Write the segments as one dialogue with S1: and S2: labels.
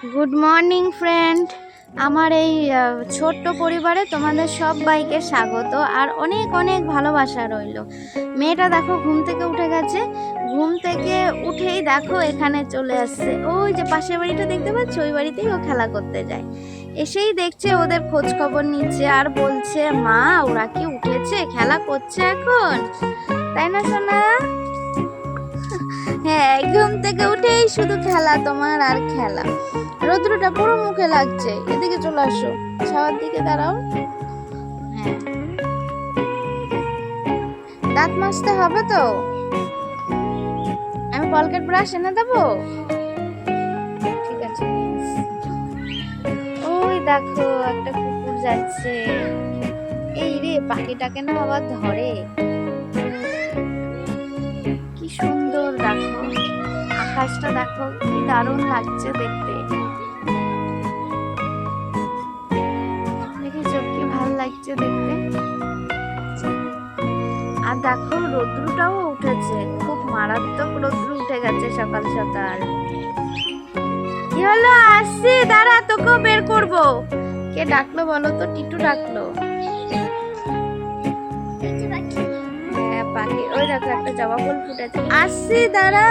S1: Good morning friend আমার এই ছোট্ট পরিবারে তোমাদের সবাইকে স্বাগত আর অনেক অনেক ভালোবাসা রইল। মেয়েটা দেখো ঘুম থেকে উঠে গেছে। ঘুম থেকে উঠেই দেখো এখানে চলে আসছে। ওই যে পাশের বাড়িটা দেখতে পাচ্ছ? ওই বাড়িতেই ও খেলা করতে যায়। এসেই দেখছে ওদের খোঁজ খবর নিচ্ছে আর বলছে, মা, ওরা কি উঠেছে? খেলা করছে এখন? তাই না, সোনা? হ্যাঁ ঘুম থেকে উঠেই শুধু খেলা তোমার আর খেলা। রৌদ্রটা পুরো মুখে লাগছে। এদিকে চলে আসো। ছাওয়ার দিকে দাঁড়াও। হ্যাঁ। দাঁত মাজতে হবে তো? আমি কলকেট ব্রাশ এনে দেবো? ঠিক আছে ওই দেখো, একটা কুকুর যাচ্ছে। এই রে, পাখিটাকে না আবার ধরে। সুন্দর দেখো। আকাশটা দেখো, কি দারুণ লাগছে দেখতে। দেখেছ কি ভালো লাগছে দেখতে? আর দেখো, রৌদ্রটাও উঠেছে। খুব মারাত্মক রৌদ্র উঠে গেছে সকাল সকাল। কি হলো, আসছি, দাঁড়া, তোকেও বের করব। কে ডাকলো বলো তো? টিটু ডাকলো। পাখি ওই দেখো একটা জবা ফুল ফুটেছে। আসছি দাঁড়া।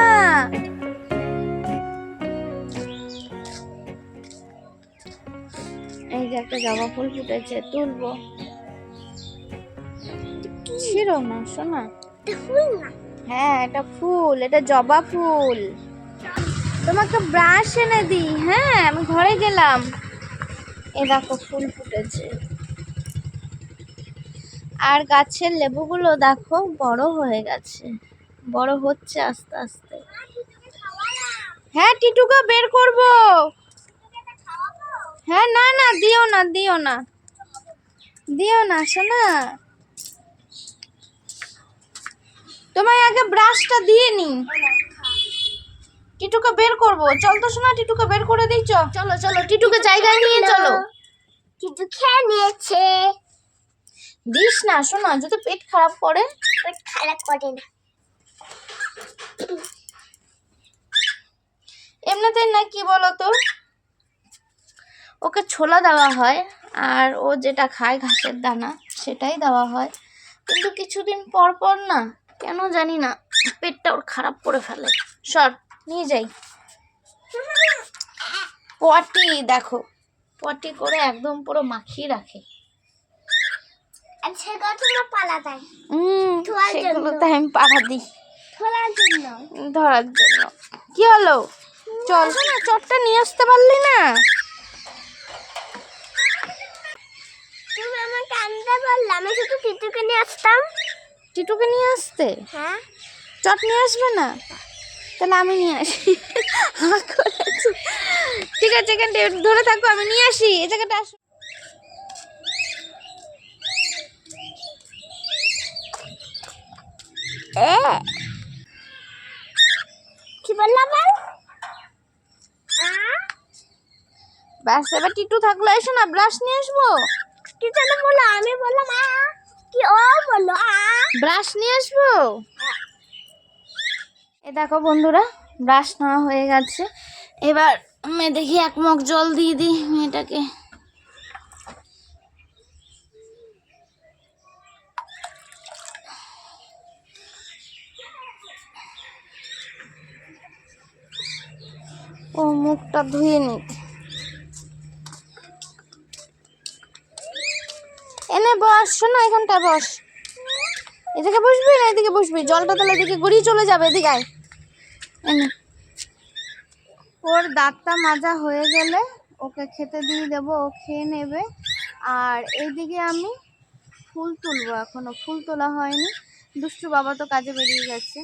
S1: এই যে একটা জবা ফুল ফুটেছে তুলবো। ছিল না? শোনা হ্যাঁ এটা ফুল এটা জবা ফুল। তোমাকে ব্রাশ এনে দিই হ্যাঁ আমি ঘরে গেলাম। এ দেখো ফুল ফুটেছে। আর গাছের লেবুগুলো দেখো বড় হয়ে গেছে। বড় হচ্ছে আস্তে আস্তে। হ্যাঁ টিটুকা বের করব। হ্যাঁ না না দিও না দিও না। দিও না শোনা তোমায় আগে ব্রাশটা দিয়ে নি। টিটুকে বের করব। চল তো শোনা টিটুকে বের করে দিই চলো চলো টিটুকে জায়গায় নিয়ে চলো।
S2: টিটু খেয়ে নিয়েছে।
S1: দিস না শোনা যদি পেট খারাপ করে।
S2: পেট খারাপ করে না।
S1: এমনিতেই না কি বলো তো ওকে ছোলা দেওয়া হয় আর ও যেটা খায় ঘাসের দানা সেটাই দেওয়া হয়। কিন্তু কিছুদিন পর পর না কেন জানি না পেটটা ওর খারাপ করে ফেলে। সর নিয়ে যাই। পটি দেখো পটি করে একদম পুরো মাখিয়ে রাখে।
S2: সেগুলো।
S1: সেগুলোতে আমি পাড়া দিই। ধরার জন্য। কি হলো? চল। না চটটা নিয়ে আসতে পারলি না?
S2: আমি শুধু টিটুকে নিয়ে আসতাম।
S1: টিটুকে নিয়ে আসতে?
S2: হ্যাঁ।
S1: চট নিয়ে আসবে না? তাহলে আমি নিয়ে আসি। ঠিক আছে এখানটা ধরে থাকো আমি নিয়ে আসি। এই জায়গাটা আসো।
S2: কি বললাম?
S1: ব্যাস এবার টিটু থাকল এসো না ব্রাশ নিয়ে আসব।
S2: কি যেন বলল আমি বললাম কি ও বলল
S1: ব্রাশ নিয়ে আসব? এ দেখো বন্ধুরা ব্রাশ নেওয়া হয়ে গেছে। এবার মেয়ে দেখি এক মগ জল দিয়ে দিই মেয়েটাকে। ও মুখটা ধুয়ে নিক। এনে বস, শোনো এখানটা বস। এদিকে বসবি না এদিকে বসবি? জলটা তাহলে এদিকে গড়িয়ে চলে যাবে, এদিকে আয়। এনে। ওর দাঁতটা মাজা হয়ে গেলে ওকে খেতে দিয়ে দেবো, ও খেয়ে নেবে। আর এইদিকে আমি ফুল তুলবো এখনও, ফুল তোলা হয়নি। দুষ্টু বাবা তো কাজে বেরিয়ে গেছে।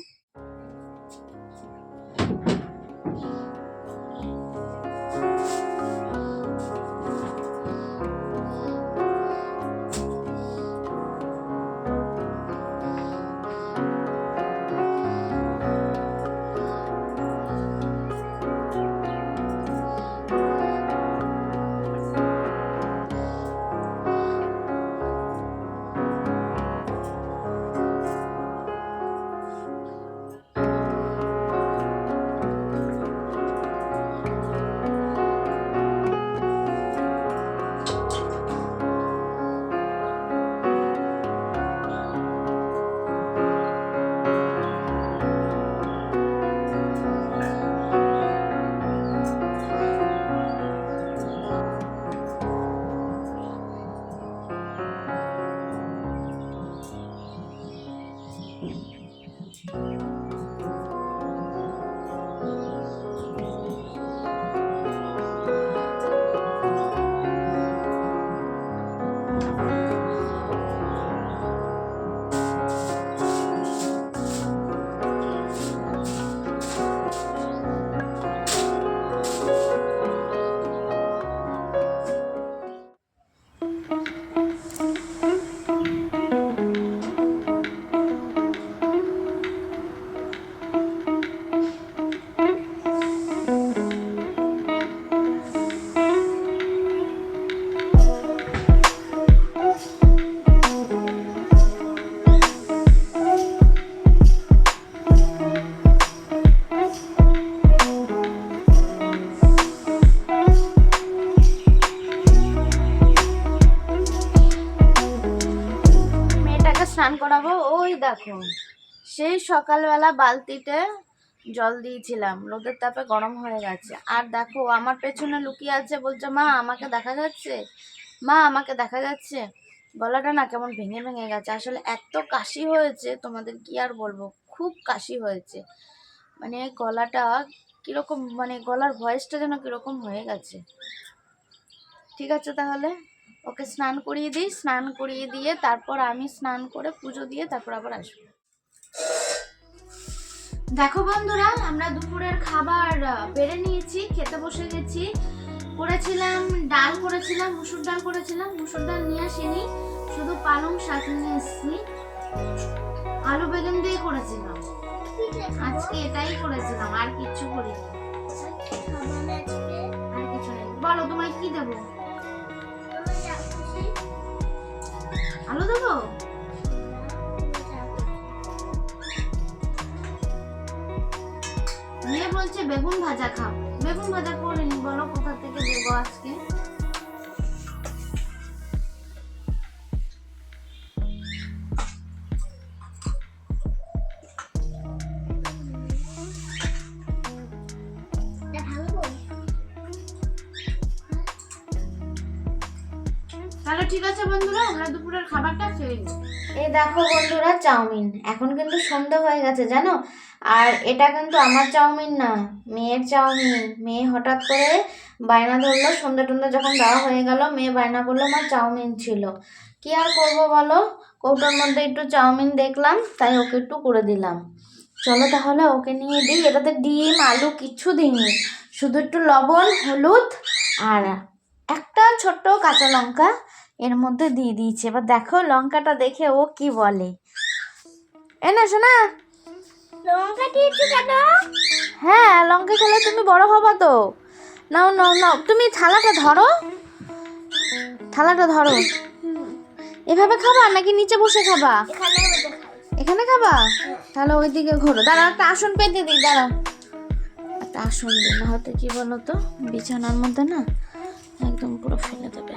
S1: স্নান করাবো। ওই দেখো, সেই সকালবেলা বালতিতে জল দিয়েছিলাম। রোদের তাপে গরম হয়ে গেছে। আর দেখো, আমার পেছনে লুকিয়ে আছে বলছে, মা, আমাকে দেখা যাচ্ছে? মা, আমাকে দেখা যাচ্ছে? গলাটা না কেমন ভেঙে ভেঙে গেছে। আসলে এত কাশি হয়েছে, তোমাদের কি আর বলব? খুব কাশি হয়েছে। মানে গলাটা কীরকম মানে গলার ভয়েসটা যেন কীরকম হয়ে গেছে। ঠিক আছে তাহলে? ওকে স্নান করিয়ে দিই স্নান করিয়ে দিয়ে তারপর আমি স্নান করে পুজো দিয়ে তারপর আবার আসব। দেখো বন্ধুরা আমরা দুপুরের খাবার বেড়ে নিয়েছি খেতে বসে গেছি। করেছিলাম ডাল করেছিলাম মুসুর ডাল করেছিলাম মুসুর ডাল নিয়ে আসিনি শুধু পালং শাক নিয়ে এসেছি। আলু বেগুন দিয়ে করেছিলাম। আজকে এটাই করেছিলাম আর কিচ্ছু করিনি। আর কিছু নেই। বলো তোমায় কি দেবো? আলু দেবো? মেয়ে বলছে বেগুন ভাজা খাও। বেগুন ভাজা করে নি, বলো কোথা থেকে দেবো আজকে? তাহলে ঠিক আছে বন্ধুরা, আমরা দুপুরের খাবারটা খেয়ে নিই। এই দেখো বন্ধুরা, চাউমিন। এখন কিন্তু সন্ধ্যা হয়ে গেছে, জানো? আর এটা কিন্তু আমার চাউমিন না, মেয়ের চাউমিন। মেয়ে হঠাৎ করে বায়না ধরলো সন্ধ্যা টন্ধা যখন দেওয়া হয়ে গেল, মেয়ে বায়না করল আমার চাউমিন ছিল। কি আর করব বলো? কৌটোর মধ্যে একটু চাউমিন দেখলাম, তাই ওকে একটু করে দিলাম। চলো তাহলে ওকে নিয়ে দিই। এটাতে ডিম, আলু কিচ্ছু দিইনি। শুধু একটু লবণ, হলুদ আর একটা ছোট্ট কাঁচা লঙ্কা। এর মধ্যে দিয়ে দিয়েছে। এবার দেখো লঙ্কাটা দেখে ও কি বলে। এ না শোনা
S2: লঙ্কা দিয়েছি কেন?
S1: হ্যাঁ লঙ্কা খেলে তুমি বড় হবা তো। নাও নাও নাও। তুমি থালাটা ধরো। থালাটা ধরো। এভাবে খাবা নাকি নিচে বসে খাবা?
S2: এখানে
S1: খাবা? তাহলে ওইদিকে ঘোরো। দাঁড়াও একটা আসন পেতে দিই দাঁড়াও। একটা আসন দিই না হয়তো কি বলো তো বিছানার মধ্যে না একদম পুরো ফেলে দেবে।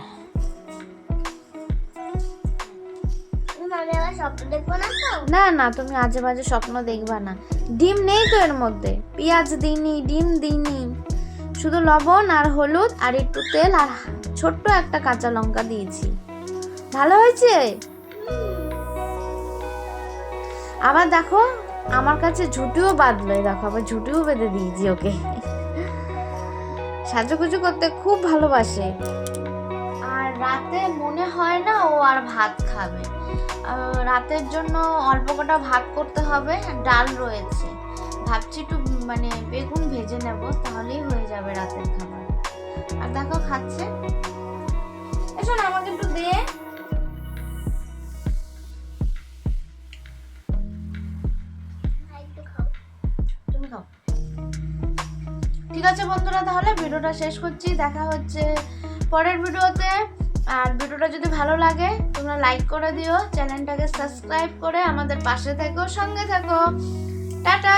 S2: না
S1: না তুমি আজে বাজে স্বপ্ন দেখবা না। ডিম নেই তো এর মধ্যে। পেঁয়াজ দিইনি, ডিম দিইনি। শুধু লবণ আর হলুদ আর একটু তেল আর ছোট্ট একটা কাঁচা লঙ্কা দিয়েছি। ভালো হয়েছে? আবার দেখো, আমার কাছে ঝুটিও বাঁধলো। দেখো, আবার ঝুটিও বেঁধে দিয়েছি ওকে। সাজুগুজু করতে খুব ভালোবাসে। রাতে মনে হয় না ও আর ভাত খাবে। রাতের জন্য অল্প কটা ভাত করতে হবে ডাল রয়েছে। ভাবছি একটু মানে বেগুন ভেজে নেব তাহলেই হয়ে যাবে রাতের খাবার। আর দেখো খাচ্ছে। এসো না আমাকে একটু দে।
S2: খাও।
S1: খাও। ঠিক আছে বন্ধুরা তাহলে ভিডিওটা শেষ করছি। দেখা হচ্ছে পরের ভিডিওতে। আর ভিডিওটা যদি ভালো লাগে, তোমরা লাইক করে দিও, চ্যানেলটাকে সাবস্ক্রাইব করে আমাদের পাশে থেকো, সঙ্গে থাকো। টাটা!